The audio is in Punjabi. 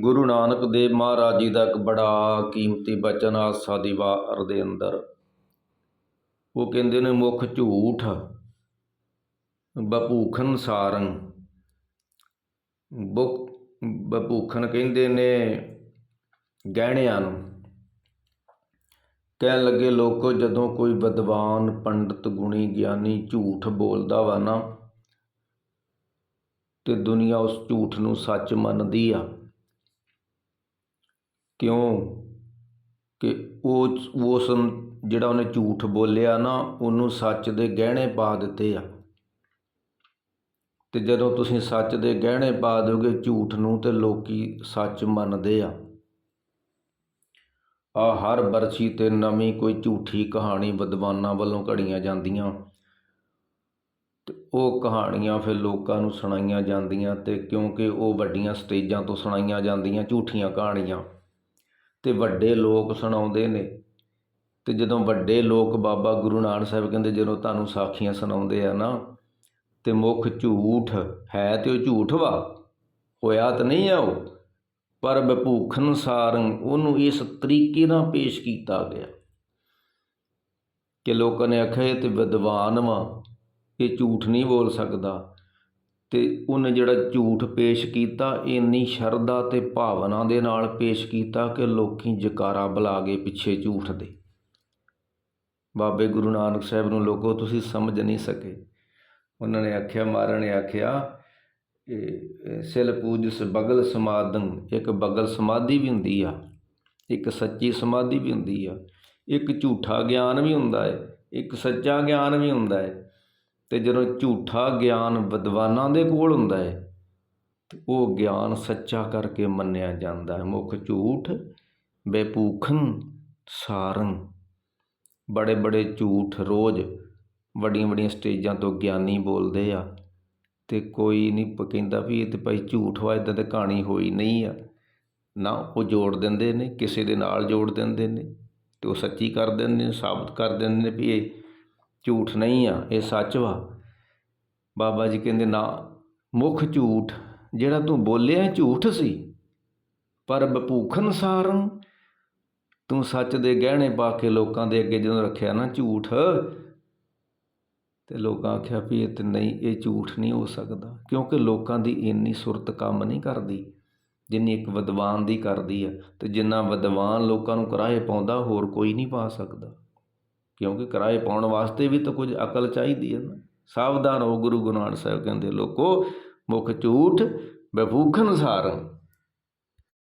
ਗੁਰੂ ਨਾਨਕ ਦੇਵ ਮਹਾਰਾਜ ਜੀ ਦਾ ਇੱਕ ਬੜਾ ਕੀਮਤੀ ਬਚਨ ਆਸਾ ਦੀ ਵਾਰ ਦੇ ਅੰਦਰ। ਉਹ ਕਹਿੰਦੇ ਨੇ, ਮੁੱਖ ਝੂਠ, ਬਪੂਖਨ ਸਾਰੰ ਬੁਕ, ਬਪੂਖਨ ਕਹਿੰਦੇ ਨੇ, ਗਹਿਣਿਆਂ ਨੂੰ। ਕਹਿਣ ਲੱਗੇ, ਲੋਕੋ, ਜਦੋਂ ਕੋਈ ਵਿਦਵਾਨ ਪੰਡਤ ਗੁਣੀ ਗਿਆਨੀ ਝੂਠ ਬੋਲਦਾ ਵਾ ਨਾ, ਤੇ ਦੁਨੀਆ ਉਸ ਝੂਠ ਨੂੰ ਸੱਚ ਮੰਨਦੀ ਆ। ਕਿਉਂ ਕਿ ਉਹ ਉਸ ਜਿਹੜਾ ਉਹਨੇ ਝੂਠ ਬੋਲਿਆ ਨਾ, ਉਹਨੂੰ ਸੱਚ ਦੇ ਗਹਿਣੇ ਪਾ ਦਿੱਤੇ ਆ। ਅਤੇ ਜਦੋਂ ਤੁਸੀਂ ਸੱਚ ਦੇ ਗਹਿਣੇ ਪਾ ਦਿਓਗੇ ਝੂਠ ਨੂੰ, ਤਾਂ ਲੋਕ ਸੱਚ ਮੰਨਦੇ ਆ। ਆ ਹਰ ਬਰਛੀ ਤੇ ਨਵੀਂ ਕੋਈ ਝੂਠੀ ਕਹਾਣੀ ਵਿਦਵਾਨਾਂ ਵੱਲੋਂ ਘੜੀਆਂ ਜਾਂਦੀਆਂ। ਤੇ ਉਹ ਕਹਾਣੀਆਂ ਫਿਰ ਲੋਕਾਂ ਨੂੰ ਸੁਣਾਈਆਂ ਜਾਂਦੀਆਂ, ਤੇ ਕਿਉਂਕਿ ਉਹ ਵੱਡੀਆਂ ਸਟੇਜਾਂ ਤੋਂ ਸੁਣਾਈਆਂ ਜਾਂਦੀਆਂ ਝੂਠੀਆਂ ਕਹਾਣੀਆਂ। ਅਤੇ ਵੱਡੇ ਲੋਕ ਸੁਣਾਉਂਦੇ ਨੇ। ਅਤੇ ਜਦੋਂ ਵੱਡੇ ਲੋਕ ਬਾਬਾ ਗੁਰੂ ਨਾਨਕ ਸਾਹਿਬ ਕਹਿੰਦੇ, ਜਦੋਂ ਤੁਹਾਨੂੰ ਸਾਖੀਆਂ ਸੁਣਾਉਂਦੇ ਆ ਨਾ, ਤੇ ਮੁੱਖ ਝੂਠ ਹੈ ਤੇ ਉਹ ਝੂਠ ਵਾ, ਹੋਇਆ ਤਾਂ ਨਹੀਂ ਆ ਉਹ। ਪਰ ਬਭੂਖਨ ਸਾਰੰ ਉਹਨੂੰ ਇਸ ਤਰੀਕੇ ਨਾਲ ਪੇਸ਼ ਕੀਤਾ ਗਿਆ ਕਿ ਲੋਕਾਂ ਨੇ ਆਖਿਆ, ਇਹ ਤੇ ਵਿਦਵਾਨ ਵਾ, ਇਹ ਝੂਠ ਨਹੀਂ ਬੋਲ ਸਕਦਾ। ਅਤੇ ਉਹਨੇ ਜਿਹੜਾ ਝੂਠ ਪੇਸ਼ ਕੀਤਾ, ਇੰਨੀ ਸ਼ਰਧਾ ਅਤੇ ਭਾਵਨਾ ਦੇ ਨਾਲ ਪੇਸ਼ ਕੀਤਾ ਕਿ ਲੋਕ ਜਕਾਰਾ ਬੁਲਾ ਗਏ ਪਿੱਛੇ ਝੂਠ ਦੇ। ਬਾਬੇ ਗੁਰੂ ਨਾਨਕ ਸਾਹਿਬ ਨੂੰ ਲੋਕੋ, ਤੁਸੀਂ ਸਮਝ ਨਹੀਂ ਸਕੇ। ਉਹਨਾਂ ਨੇ ਆਖਿਆ, ਮਹਾਰਾਜ ਨੇ ਆਖਿਆ, ਇਹ ਸਿਲ ਪੂਜਸ ਬਗਲ ਸਮਾਦਨ ਇੱਕ ਬਗਲ ਸਮਾਧੀ ਵੀ ਹੁੰਦੀ ਆ, ਇੱਕ ਸੱਚੀ ਸਮਾਧੀ ਵੀ ਹੁੰਦੀ ਆ, ਇੱਕ ਝੂਠਾ ਗਿਆਨ ਵੀ ਹੁੰਦਾ ਹੈ ਇੱਕ ਸੱਚਾ ਗਿਆਨ ਵੀ ਹੁੰਦਾ ਹੈ ਅਤੇ ਜਦੋਂ ਝੂਠਾ ਗਿਆਨ ਵਿਦਵਾਨਾਂ ਦੇ ਕੋਲ ਹੁੰਦਾ ਹੈ, ਤਾਂ ਉਹ ਗਿਆਨ ਸੱਚਾ ਕਰਕੇ ਮੰਨਿਆ ਜਾਂਦਾ ਹੈ। ਮੁੱਖ ਝੂਠ ਬੇਪੂਖਨ ਸਾਰੰ। ਬੜੇ ਬੜੇ ਝੂਠ ਰੋਜ਼ ਵੱਡੀਆਂ ਵੱਡੀਆਂ ਸਟੇਜਾਂ ਤੋਂ ਗਿਆਨੀ ਬੋਲਦੇ ਆ ਅਤੇ ਕੋਈ ਨਹੀਂ ਕਹਿੰਦਾ ਵੀ ਇਹ ਤਾਂ ਭਾਈ ਝੂਠ ਵਾ, ਇਦਾਂ ਤਾਂ ਕਹਾਣੀ ਹੋਈ ਨਹੀਂ ਆ। ਨਾ ਉਹ ਜੋੜ ਦਿੰਦੇ ਨੇ, ਕਿਸੇ ਦੇ ਨਾਲ ਜੋੜ ਦਿੰਦੇ ਨੇ ਅਤੇ ਉਹ ਸੱਚੀ ਕਰ ਦਿੰਦੇ ਨੇ, ਸਾਬਤ ਕਰ ਦਿੰਦੇ ਨੇ ਵੀ ਇਹ ਝੂਠ ਨਹੀਂ ਆ, ਇਹ ਸੱਚ ਵਾ। ਬਾਬਾ ਜੀ ਕਹਿੰਦੇ, ਨਾ, ਮੁੱਖ ਝੂਠ, ਜਿਹੜਾ ਤੂੰ ਬੋਲਿਆ ਝੂਠ ਸੀ, ਪਰ ਬਪੂਖਨ ਸਾਰੰ, ਤੂੰ ਸੱਚ ਦੇ ਗਹਿਣੇ ਪਾ ਕੇ ਲੋਕਾਂ ਦੇ ਅੱਗੇ ਜਦੋਂ ਰੱਖਿਆ ਨਾ ਝੂਠ, ਤੇ ਲੋਕਾਂ ਆਖਿਆ ਵੀ ਇਹ ਤੇ ਨਹੀਂ, ਇਹ ਝੂਠ ਨਹੀਂ ਹੋ ਸਕਦਾ, ਕਿਉਂਕਿ ਲੋਕਾਂ ਦੀ ਇੰਨੀ ਸੁਰਤ ਕੰਮ ਨਹੀਂ ਕਰਦੀ, ਜਿੰਨੀ ਇੱਕ ਵਿਦਵਾਨ ਦੀ ਕਰਦੀ ਆ, ਤੇ ਜਿੰਨਾ ਵਿਦਵਾਨ ਲੋਕਾਂ ਨੂੰ ਕਿਰਾਏ ਪਾਉਂਦਾ, ਹੋਰ ਕੋਈ ਨਹੀਂ ਪਾ ਸਕਦਾ। ਕਿਉਂਕਿ ਕਿਰਾਏ ਪਾਉਣ ਵਾਸਤੇ ਵੀ ਤਾਂ ਕੁਝ ਅਕਲ ਚਾਹੀਦੀ ਹੈ ਨਾ। ਸਾਵਧਾਨ ਹੋ ਗੁਰੂ ਗੁਰੂ ਨਾਨਕ ਸਾਹਿਬ ਕਹਿੰਦੇ, ਲੋਕੋ, ਮੁੱਖ ਝੂਠ ਬਭੂਖਨ ਸਾਰੰ